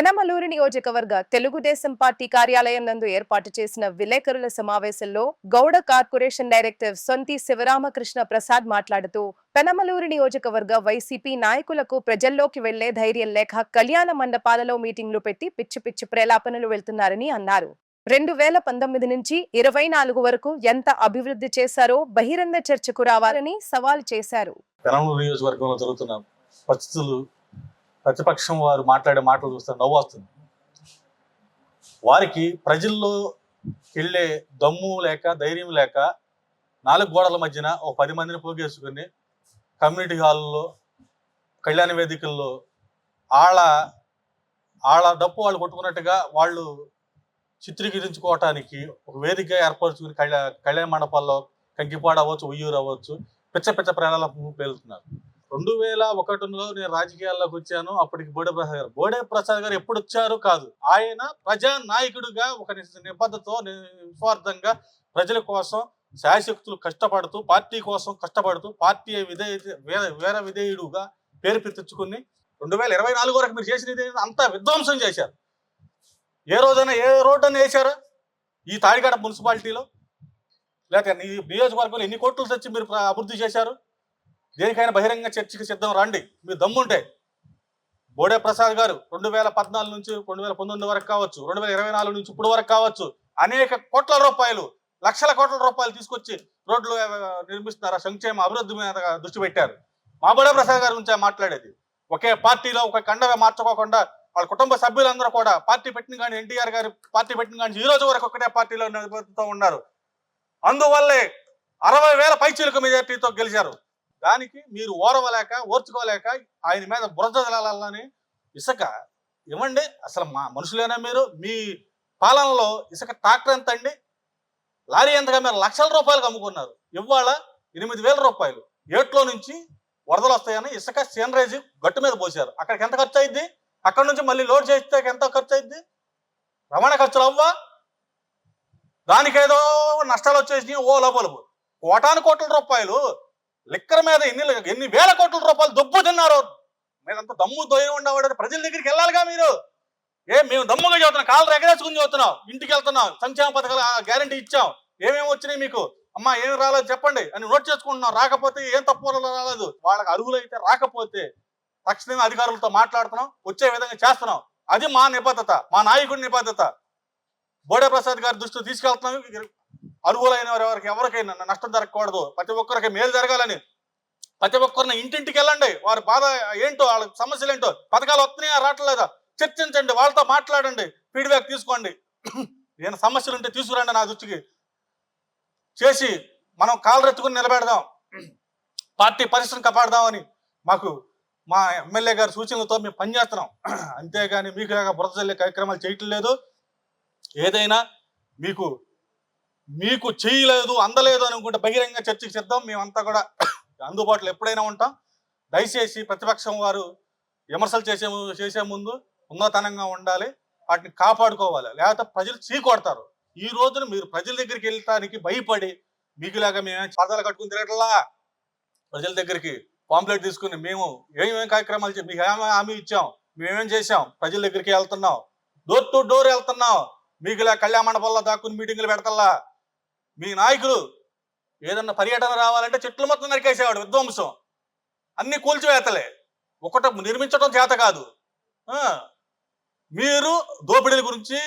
పెనమలూరు నియోజకవర్గ తెలుగుదేశం పార్టీ కార్యాలయం నందు ఏర్పాటు చేసిన విలేకరుల సమావేశంలో గౌడ కార్పొరేషన్ డైరెక్టర్ సొంతి శివరామకృష్ణ ప్రసాద్ మాట్లాడుతూ పెనమలూరు నియోజకవర్గ వైసీపీ నాయకులకు ప్రజల్లోకి వెళ్ళే ధైర్యం లేక కళ్యాణ మండపాలలో మీటింగ్లు పెట్టి పిచ్చి పిచ్చి ప్రేలాపనలు వెళ్తున్నారని అన్నారు. రెండు వేల పంతొమ్మిది నుంచి ఇరవై నాలుగు వరకు ఎంత అభివృద్ధి చేశారో బహిరంగ చర్చకు రావాలని సవాల్ చేశారు. పెనమలూరు నియోజకవర్గంలో జరుగుతున్న పరిస్థితులు ప్రతిపక్షం వారు మాట్లాడే మాటలు చూస్తే నవ్వు వస్తుంది. వారికి ప్రజల్లో వెళ్ళే దమ్ము లేక ధైర్యం లేక నాలుగు గోడల మధ్యన ఒక పది మందిని పోగేసుకుని కమ్యూనిటీ హాల్లో కళ్యాణ వేదికల్లో ఆళ్ళ ఆళ్ళ డప్పు వాళ్ళు కొట్టుకున్నట్టుగా వాళ్ళు చిత్రీకరించుకోవటానికి ఒక వేదిక ఏర్పరచుకుని కళ్యాణ కళ్యాణ మండపాల్లో కంకిపాడు అవ్వచ్చు ఉయ్యూరు అవ్వచ్చు పిచ్చ పిచ్చ ప్రాణాల పేలుతున్నారు. రెండు వేల ఒకటిలో నేను రాజకీయాల్లోకి వచ్చాను. అప్పటికి బోడే ప్రసాద్ గారు. బోడే ప్రసాద్ గారు ఎప్పుడు వచ్చారు కాదు. ఆయన ప్రజా నాయకుడిగా ఒక నిబద్ధతో నిస్వార్థంగా ప్రజల కోసం శాయశక్తులు కష్టపడుతూ పార్టీ కోసం కష్టపడుతూ పార్టీ విధేయ వేర విధేయుడుగా పేరు తెచ్చుకుని రెండు వేల ఇరవై నాలుగు వరకు మీరు చేసినది అంతా విధ్వంసం చేశారు. ఏ రోజైనా ఏ రోడ్డు అని వేశారు? ఈ తాడిగడ మున్సిపాలిటీలో? లేక నీ నియోజకవర్గంలో ఎన్ని కోట్లు తెచ్చి మీరు అభివృద్ధి చేశారు? దేనికైనా బహిరంగ చర్చకి సిద్ధం రండి. మీరు దమ్ముంటే. బోడే ప్రసాద్ గారు రెండు వేల పద్నాలుగు నుంచి రెండు వేల పంతొమ్మిది వరకు కావచ్చు రెండు వేల ఇరవై నాలుగు నుంచి ఇప్పుడు వరకు కావచ్చు అనేక కోట్ల రూపాయలు లక్షల కోట్ల రూపాయలు తీసుకొచ్చి రోడ్లు నిర్మిస్తున్నారు. సంక్షేమ అభివృద్ధి మీద దృష్టి పెట్టారు. మా బోడే ప్రసాద్ గారి నుంచి మాట్లాడేది. ఒకే పార్టీలో ఒక కండవే మార్చుకోకుండా వాళ్ళ కుటుంబ సభ్యులందరూ కూడా పార్టీ పెట్టిన కానీ ఎన్టీఆర్ గారి పార్టీ పెట్టిన కానీ ఈ రోజు వరకు ఒకటే పార్టీలో నిలబడుతూ ఉన్నారు. అందువల్లే అరవై వేల పైచీలకు మెజార్టీతో గెలిచారు. దానికి మీరు ఓరవలేక ఓర్చుకోలేక ఆయన మీద బురద జలాలని ఇసుక ఇవ్వండి. అసలు మా మనుషులేనా మీరు? మీ పాలనలో ఇసుక ట్రాక్టర్ ఎంత అండి లారీ ఎంతగా మీరు లక్షల రూపాయలకు అమ్ముకున్నారు? ఇవాళ ఎనిమిది వేల రూపాయలు. ఏట్లో నుంచి వరదలు వస్తాయని ఇసుక సీనరేజ్ గట్టు మీద పోసారు అక్కడికి ఎంత ఖర్చు అయింది అక్కడ నుంచి మళ్ళీ లోడ్ చేస్తే ఎంత ఖర్చు అయింది రవాణా ఖర్చులు అవ్వా? దానికేదో నష్టాలు వచ్చేసి ఓ లోపలు కోటాను కోట్ల రూపాయలు లిక్కర్ మీద ఎన్ని ఎన్ని వేల కోట్ల రూపాయలు దొబ్బు తిన్నారు. మీరంతా దమ్ము దొయ్యం ఉండవాడు. ప్రజల దగ్గరికి వెళ్ళాలిగా మీరు. ఏ మేము దమ్ముగా చదువుతున్నాం. కాళ్ళు ఎగరేసుకుని చదువుతున్నాం. ఇంటికి వెళ్తున్నాం. సంక్షేమ పథకాలు గ్యారంటీ ఇచ్చాం. ఏమేమి వచ్చినాయి మీకు? అమ్మా ఏం రాలేదు చెప్పండి అని నోట్ చేసుకుంటున్నాం. రాకపోతే ఏం తప్పు రాలేదు? వాళ్ళకి అర్హులైతే రాకపోతే తక్షణమే అధికారులతో మాట్లాడుతున్నాం. వచ్చే విధంగా చేస్తున్నాం. అది మా నిబద్ధత. మా నాయకుడి నిబద్ధత. బోడే ప్రసాద్ గారి దృష్టి తీసుకెళ్తున్నాం. అర్హులైన వారు ఎవరికి ఎవరికైనా నష్టం జరగకూడదు. ప్రతి ఒక్కరికి మేలు జరగాలని. ప్రతి ఒక్కరిని ఇంటింటికి వెళ్ళండి. వారి బాధ ఏంటో వాళ్ళ సమస్యలు ఏంటో పథకాలు వస్తున్నాయా రావట్లేదా? చర్చించండి. వాళ్ళతో మాట్లాడండి. ఫీడ్బ్యాక్ తీసుకోండి. నేను సమస్యలు ఉంటే తీసుకురండి నా దృష్టికి. చేసి మనం కాలరెత్తుకుని నిలబెడదాం. పార్టీ పరిశ్రమ కాపాడదామని మాకు మా ఎమ్మెల్యే గారి సూచనలతో మేము పనిచేస్తున్నాం. అంతేగాని మీకు బురద చల్లే కార్యక్రమాలు చేయటం లేదు ఏదైనా మీకు మీకు చేయలేదు అందలేదు అనుకుంటే బహిరంగ చర్చకు సిద్ధం మేమంతా కూడా అందుబాటులో ఎప్పుడైనా ఉంటాం. దయచేసి ప్రతిపక్షం వారు విమర్శలు చేసే చేసే ముందు ఉన్నతనంగా ఉండాలి. వాటిని కాపాడుకోవాలి. లేకపోతే ప్రజలు చీకొడతారు. ఈ రోజున మీరు ప్రజల దగ్గరికి వెళ్ళటానికి భయపడి మీకులాగా మేమే పదాలు కట్టుకుని తిరగట్లా? ప్రజల దగ్గరికి పాంప్లెట్ తీసుకుని మేము ఏమేమి కార్యక్రమాలు చే- మీకు ఏమేమి హామీ ఇచ్చాం? మేమేం చేసాం ప్రజల దగ్గరికి వెళ్తున్నాం. డోర్ టు డోర్ వెళ్తున్నాం. మీకు ఇలా కళ్యాణ మండపంలో దాక్కుని మీటింగులు పెడతల్లా? మీ నాయకులు ఏదన్నా పర్యటన రావాలంటే చెట్లు మొత్తం నరికేసేవాడు విధ్వంసం. అన్ని కూల్చివేతలే. ఒకట నిర్మించడం చేత కాదు. మీరు దోపిడీల గురించి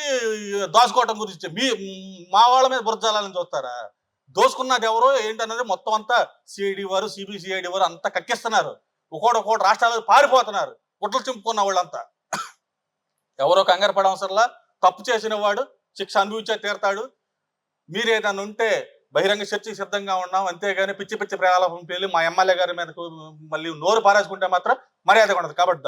దోసుకోవటం గురించి మీ మా వాళ్ళ మీద బురజాలని చూస్తారా? దోసుకున్నది ఎవరో ఏంటన్నది మొత్తం అంతా సిఐడి వారు సిబిసిఐడి వారు అంతా కక్కిస్తున్నారు. ఒకటి ఒకటి రాష్ట్రాలు పారిపోతున్నారు. గుట్టలు చింపుకున్న వాళ్ళంతా. ఎవరో కంగారు పడవసరలా తప్పు చేసిన వాడు శిక్ష అనుభవించే తీరతాడు. మీరు ఏదైనా ఉంటే బహిరంగ చర్చకి సిద్ధంగా ఉన్నాం అంతేగాని పిచ్చి పిచ్చి ప్రయాలం పేలి మా ఎమ్మెల్యే గారి మీద మళ్ళీ నోరు పారేసుకుంటే మాత్రం మర్యాద ఉండదు. కాబట్టి